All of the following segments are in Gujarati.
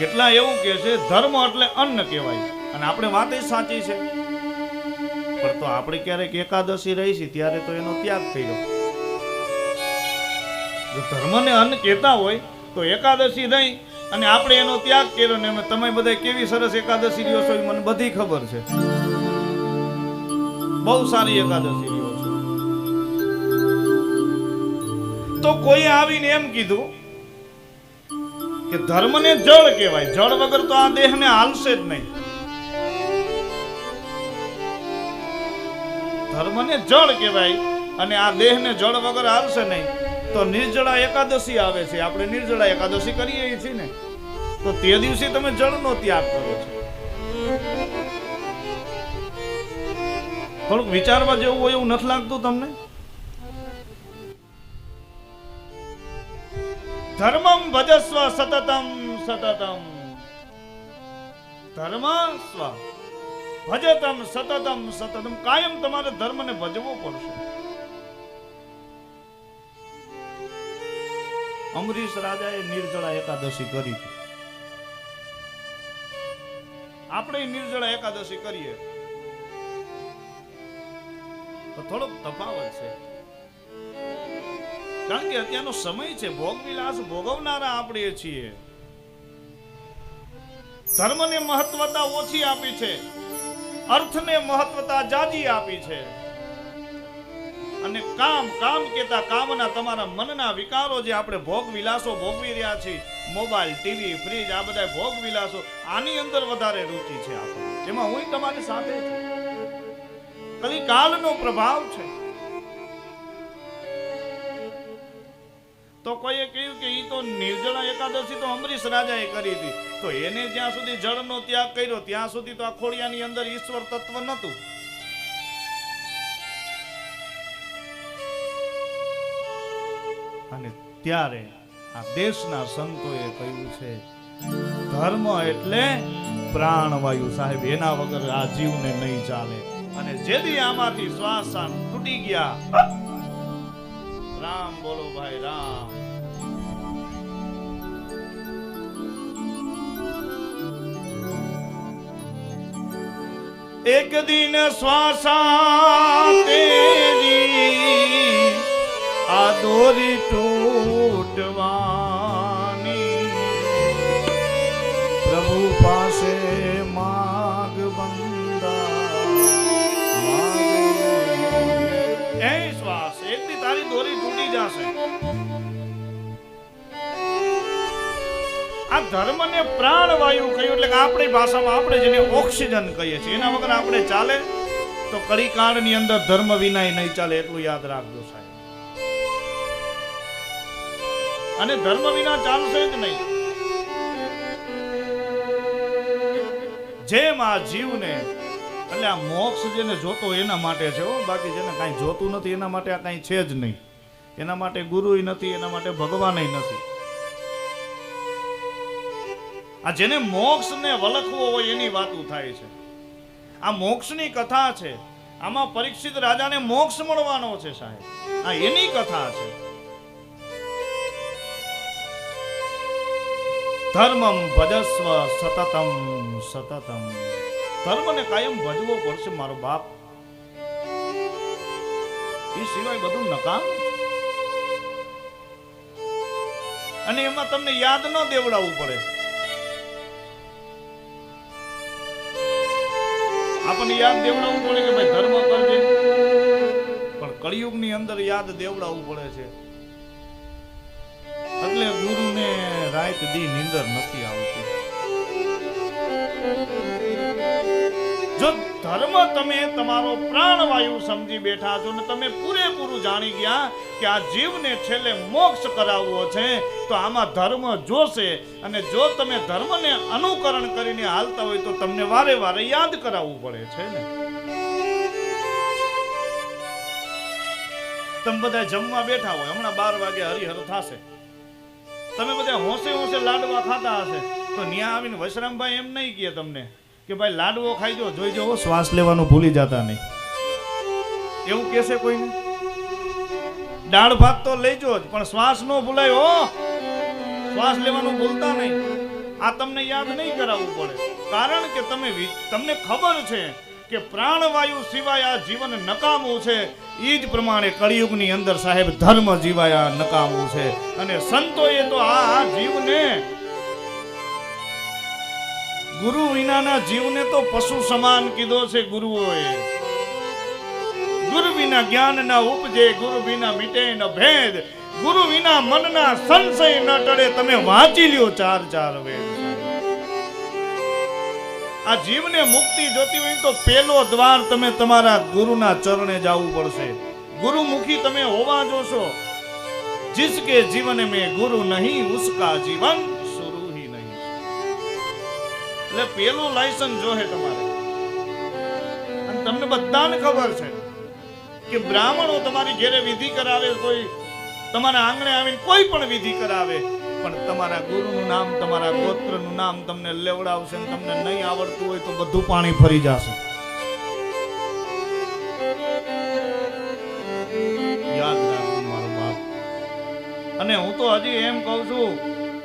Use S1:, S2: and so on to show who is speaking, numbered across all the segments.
S1: કેટલા એવું કહે છે, ધર્મ એટલે અન્ન કહેવાય. અને આપણે વાત એ સાચી છે. પણ તો આપણે ક્યારેક એકાદશી રહી છે, ત્યારે તો એનો ત્યાગ થયો. જો ધર્મને અન્ન કહેતા હોય, તો એકાદશી રહી અને આપણે એનો ત્યાગ કર્યો ને તમે બધા કેવી સરસ એકાદશી રહ્યો છો એ મને બધી ખબર છે. બહુ સારી એકાદશી રહ્યો છો. તો કોઈ આવીને એમ કીધું કે ધર્મને જળ કહેવાય. જળ વગર તો આ દેહને હાલશે જ નહીં. ધર્મને જળ કહેવાય અને આ દેહને જળ વગર હાલશે નહીં. તો નિર્જળા એકાદશી આવે છે. આપણે નિર્જળા એકાદશી કરીએ છીએ ને, તો તે દિવસે તમે જળનો ત્યાગ કરો છો. થોડુંક વિચારવા જેવું હોય એવું નથી લાગતું તમને? ધર્મમ ભજસ્વ સતતમ સતતમ ધર્મ સ્વ ભજતમ સતતમ સતતમ કાયમ તમારે ધર્મને ભજવો પડશે। અમરીશ રાજાએ નિર્જળા એકાદશી કરી આપણે નિર્જળા એકાદશી કરીએ. તો થોડોક તફાવત છે. કારણ કે અત્યારનો સમય છે, ભોગ વિલાસ ભોગવનારા આપણે છીએ. ધર્મને મહત્વતા ઓછી આપી છે, અર્થને મહત્વતા જાજી આપી છે. અને કામ કામ કેતા કામના તમારા મનના વિકારો જે આપણે ભોગ વિલાસો ભોગવી રહ્યા છીએ, મોબાઈલ, ટીવી, ફ્રીજ, આ બધા ભોગ વિલાસો, આની અંદર વધારે રુચિ છે આપણે જેમાં હું તમારી સાથે છું. કલિકાલનો પ્રભાવ છે. તો કોઈએ કહ્યું કે એ તો નિર્જળા એકાદશી તો અમરીશ રાજાએ કરી હતી. તો એને જ્યાં સુધી જળનો ત્યાગ કર્યો, ત્યાં સુધી તો આ અંદર ઈશ્વર તત્વ નહોતું. અને ત્યારે આ દેશના સંતોએ કહ્યું છે, ધર્મ એટલે પ્રાણવાયુ સાહેબ, એના વગર આ જીવને નહીં ચાલે. અને જેથી આમાંથી શ્વાસ તૂટી ગયા રામ બોલો ભાઈ રામ. એક દિન તેરી આ દોરી તૂટવાની તૂટી જશે. આ ધર્મને પ્રાણવાયુ કહ્યું એટલે કે આપણી ભાષામાં આપણે જેને ઓક્સિજન કહીએ છીએ, એના વગર આપણે ચાલે? તો કડીકાળની અંદર ધર્મ વિનાય નહીં ચાલે એટલું યાદ રાખજો સાહેબ. અને ધર્મ વિના ચાલશે જ નહીં. જેમ આ જીવને, એટલે આ મોક્ષ જેને જોતો એના માટે છે બાકી જેને કાંઈ જોતું નથી એના માટે આ કાંઈ છે જ નહીં. એના માટે ગુરુય નથી, એના માટે ભગવાનય નથી. આ જેને મોક્ષને વલખવો હોય એની વાતું થાય છે. આ મોક્ષની કથા છે. આમાં પરીક્ષિત રાજાને મોક્ષ મળવાનો છે સાહેબ. આ એની કથા છે. ધર્મમ ભજસ્વ સતતમ સતતમ. ધર્મને કાયમ ભજવો પડશે મારો બાપ. એ સિવાય બધું નકામ છે. અને એમાં તમને યાદ ન દેવડાવવું પડે. આપણને યાદ દેવડાવવું પડે કે ભાઈ ધર્મ કરજે પણ કળિયુગની અંદર યાદ દેવડાવવું પડે છે. એટલે ગુરુને રાત દી નીંદર નથી આવતી. જો ધર્મ તમે તમારો પ્રાણવાયુ સમજી બેઠા છો ને તમે પૂરેપૂરું જાણી ગયા કે આ જીવને છેલ્લે મોક્ષ કરાવવો છે, તો આમાં ધર્મ જોશે અને જો તમે ધર્મને અનુકરણ કરીને હાલતા હોય તો તમને વારે વારે યાદ કરાવવું પડે છે ને. તમે બધા જમવા બેઠા હોય, હમણાં બાર વાગે હરિહર થશે. તમે બધા હોંશે હોંશે લાડવા ખાતા હશે. તો ન્યા આવીને વશરામભાઈ એમ નહીં કહે તમને. કે ભાઈ, લાડવો ખાઈ જો જોઈ જવો શ્વાસ લેવાનું ભૂલી જતા નહીં. એવું કહેશે કોઈને? દાળ ભાત તો લઈજો જ, પણ શ્વાસ નો ભૂલાય શ્વાસ લેવાનું ભૂલતા નહીં. આ તમને યાદ નહીં કરાવવું પડે. કારણ કે તમે તમને ખબર છે કે પ્રાણવાયુ સિવાય આ જીવન નકામું છે. એ જ પ્રમાણે કળિયુગની અંદર સાહેબ ધર્મ જીવાયા નકામું છે. અને સંતોએ તો આ આ જીવને ગુરુ વિનાના જીવને તો પશુ સમાન કીધો છે ગુરુઓએ. ગુરુ વિના જ્ઞાન ના ઉપજે, ગુરુ વિના મિટે ન ભેદ. ગુરુ વિના મનના સંશય ન ટળે, તમે વાંચી લ્યો ચાર ચાર વેદ. આ જીવને મુક્તિ જોતી હોય તો પેલો દ્વાર તમે તમારા ગુરુના ચરણે જવું પડશે. ગુરુમુખી તમે હોવા જોશો. જિસકે જીવન મેં ગુરુ નહીં, ઉસકા જીવન એટલે પેલું લાયસન્સ જોહે તમારે. અને તમને બધાને ખબર છે કે બ્રાહ્મણો તમારી ઘેરે વિધિ કરાવે, કોઈ તમારા આંગણે આવીને કોઈ પણ વિધિ કરાવે, પણ તમારા ગુરુનું નામ, તમારા ગોત્રનું નામ તમને લેવડાવશે તમને નહીં આવડતું હોય તો બધું પાણી ફરી જશે. યાદ બાપ. અને હું તો હજી એમ કહું છું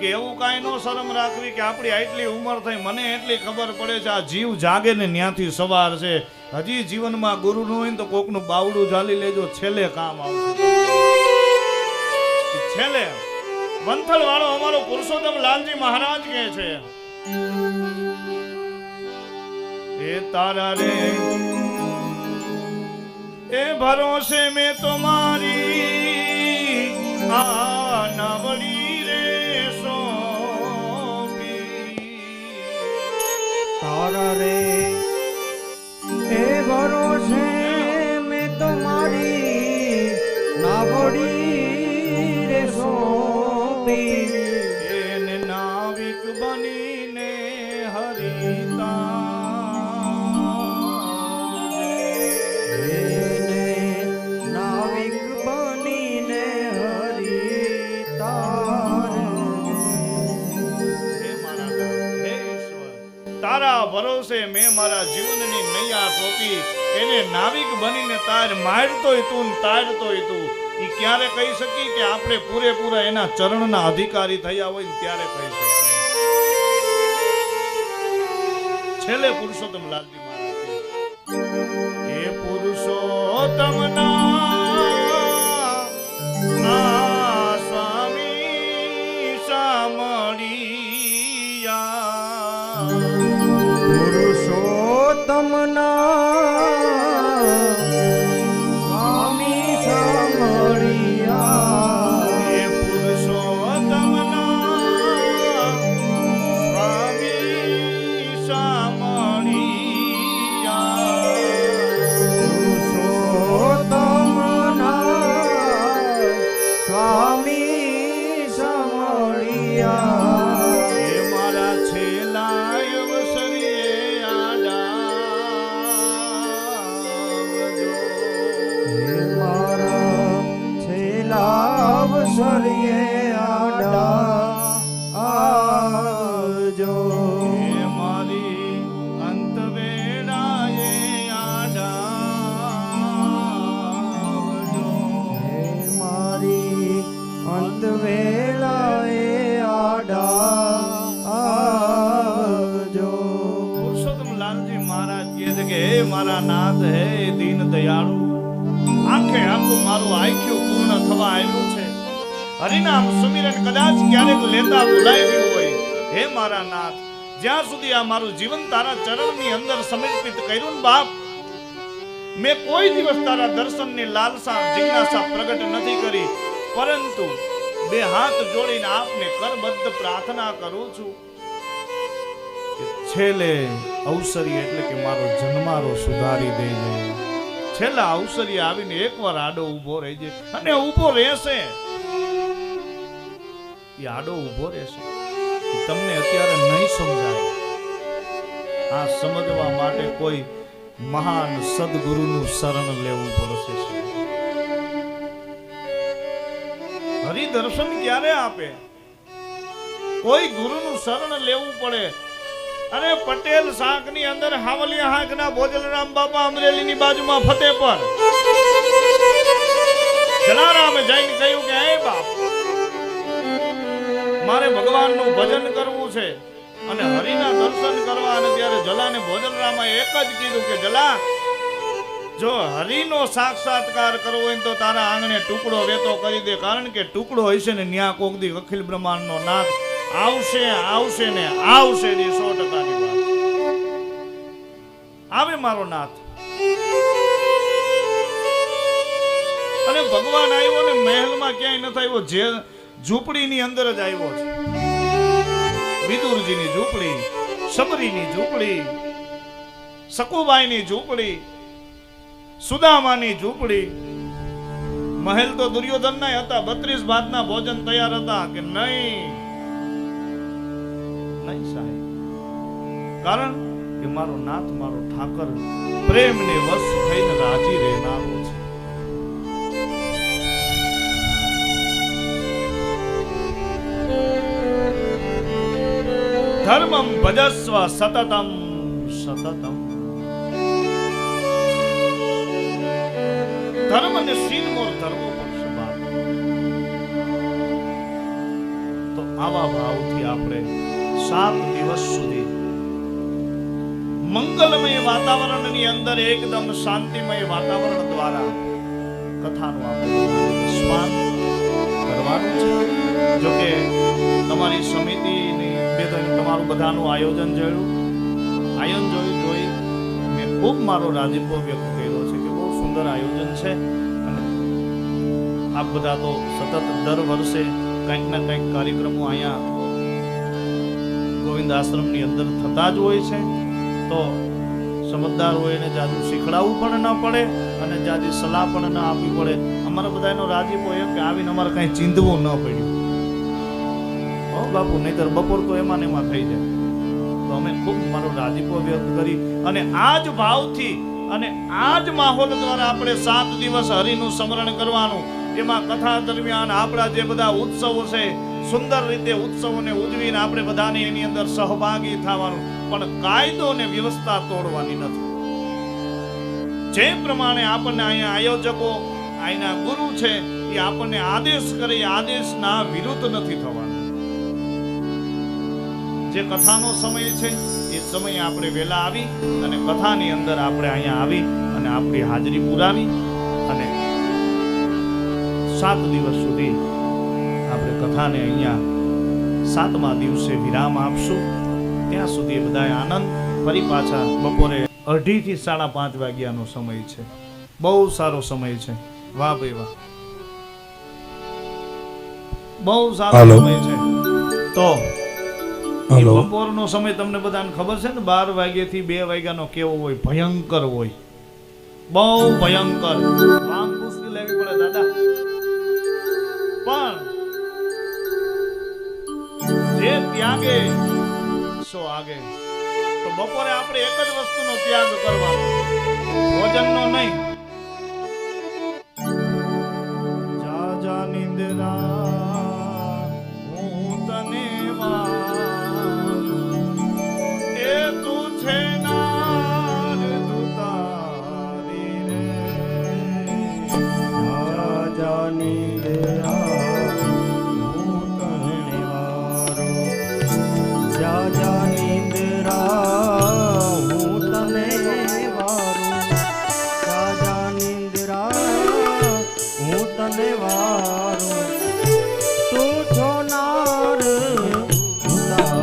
S1: કે એવું કાંઈ નો શરમ રાખવી કે આપણી આટલી ઉંમર થઈ, મને એટલી ખબર પડે છે, આ જીવ જાગે ને ત્યાંથી સવાર છે. હજી જીવનમાં ગુરુ નું હોય તો કોકનું બાવડું ઝાલી લેજો, છેલ્લે કામ આવશે. છેલ્લે. વંથલ વાળો અમારો પુરુષોત્તમ લાલજી મહારાજ કહે છે, એ તારા રે, એ ભરોસે મેં તમારી
S2: તારા રે. એ ભરોસે મેં તમારી નાવડી રે સોંપી.
S1: એને નાવિક બનીને ભરોસે મેં મારા જીવનની નૈયા સોંપી. એને નાવિક બનીને તાર મારતોય તું ને તારતોય તું. એ ક્યારે કહી શકી કે આપણે પૂરેપૂરા એના ચરણના અધિકારી થયા હોય ત્યારે કહી શકીએ. છેલ્લે પુરુષોત્તમ લાલજી મહારાજ કહે, પુરુષોત્તમ પુરુષોત્તમના હે હે દીન દયાળુ. આંખે આખું મારું આખ્યું પૂર્ણ થવા આવ્યું છે. હરિનામ સુમિરન કદાચ ક્યારેક લેતા ભૂલાઈ ગયું હોય. હે મારા નાથ, જ્યાં સુધી આ મારું જીવન તારા ચરણની અંદર સમર્પિત કર્યું બાપ, મેં કોઈ દિવસ તારા દર્શનની લાલસા, જિજ્ઞાસા પ્રગટ નથી કરી. પરંતુ બે હાથ જોડીને આપને કરબદ્ધ પ્રાર્થના કરું છું. છેલ્લે અવસરી એટલે કે મારો જન્મારો સુધારી દેજે. છેલ્લા અવસરી આવીને એકવાર આડો ઊભો રહેજે. અને ઊભો રહેશે. એ આડો ઊભો રહેશે. તમને અત્યારે નહીં સમજાય. આ સમજવા માટે કોઈ મહાન સદગુરુનું શરણ લેવું પડશે હરિદર્શન ક્યારે આપે? કોઈ ગુરુનું શરણ લેવું પડે? અરે પટેલ શાકની અંદર હાવલિયા હાક ના ભોજલરામ બાપા અમરેલી ની બાજુમાં ફતેપર જલારામે જઈને કહ્યું કે, હે બાપ, મારે ભગવાનનું ભજન કરવું છે અને હરિના દર્શન કરવા. અને ત્યારે જલાને ભોજનરામાએ એક જ કીધું કે, જલા, જો હરિનો સાક્ષાત્કાર કરવો હોય તો તારા આંગણે ટુકડો વેતો કરી દે, કારણ કે ટુકડો હશે ને ન્યા કોક દી અખિલ બ્રહ્માંડનો નાથ આવશે આવશે ને આવશે ને, સો ટકાની વાત. આવે મારો નાથ. અને ભગવાન આવ્યો ને મહેલમાં ક્યાંય નથી આવ્યો, જે ઝૂંપડીની અંદર જ આવ્યો છે. વિદુરજીની ઝૂંપડી સબરીની ઝૂંપડી, સકુબાઈની ઝૂંપડી, સુદામાની ઝૂંપડી. મહેલ તો દુર્યોધન ના હતા, બત્રીસ ભાતના ભોજન તૈયાર હતા કે નહીં? નહીં સાહેબ. કારણ કે મારો નાથ મારો ઠાકર પ્રેમને વશ થઈને રાજી રહેનારો છે. ધર્મમ ભજસ્વ સતતમ સતતમ. ધર્મ અને શીલ મોર ધર્મો પક્ષ તો આવા ભાવથી આપણે સાત દિવસ સુધી. મંગલમય વાતાવરણની અંદર એકદમ શાંતિમય વાતાવરણ દ્વારા કથાનું આપણે કરવાનું છે. જોકે તમારી સમિતિની તમારું બધાનું આયોજન જોયું. આયોજન જોયું જોઈ મેં ખૂબ મારો રાજીપો વ્યક્ત કર્યો છે કે બહુ સુંદર આયોજન છે. અને આ બધા તો સતત દર વર્ષે કંઈક ને કંઈક કાર્યક્રમો અહીંયા ગોવિંદ આશ્રમની અંદર થતા જ હોય છે, તો સમજદાર હોય એને જાદુ શીખડાવવું પણ ન પડે અને જાજી સલાહ પણ ન આપવી પડે. અમારા બધાનો રાજીપો એમ કે આવીને અમારે કાંઈ ચીંધવું ન પડ્યું. હો બાપુ, નહીતર બપોર તો એમાં ને એમાં થઈ જાય. તો અમે ખૂબ મારો રાજીપો વ્યક્ત કરી અને આ જ ભાવથી અને આ જ માહોલ દ્વારા આપણે સાત દિવસ હરિનું સ્મરણ કરવાનું. એમાં કથા દરમિયાન આપણા જે બધા ઉત્સવો છે સુંદર રીતે ઉત્સવોને ઉજવીને આપણે બધાને એની અંદર સહભાગી થવાનું. પણ કાયદો ને વ્યવસ્થા તોડવાની નથી. જે પ્રમાણે આપણને અહીંયા આયોજકો, અહીંના ગુરુ છે, એ આપણને આદેશ કરે આદેશના વિરુદ્ધ નથી થવાનું. જે કથાનો સમય છે, એ સમય આપણે વહેલા આવી અને કથાની અંદર આપણે અહીંયા આવી અને આપણી હાજરી પુરાવી અને સાત દિવસ સુધી આપણે કથાને અહીંયા સાતમા દિવસે વિરામ આપશું. ત્યાં સુધી બધાએ આનંદ ફરી પાછા બપોરે અઢીથી સાડા પાંચ વાગ્યાનો સમય છે. બહુ સારો સમય છે. વાહ ભાઈ વાહ. બહુ સારો સમય છે. તો બપોરનો સમય તમને બધાને ખબર છે ને? બાર વાગ્યાથી બે વાગ્યાનો કેવો હોય? ભયંકર હોય. બહુ ભયંકર. ત્યાગે સો આગે. તો બપોરે આપણે એક જ વસ્તુનો ત્યાગ કરવાનો. ભોજનનો નહીં.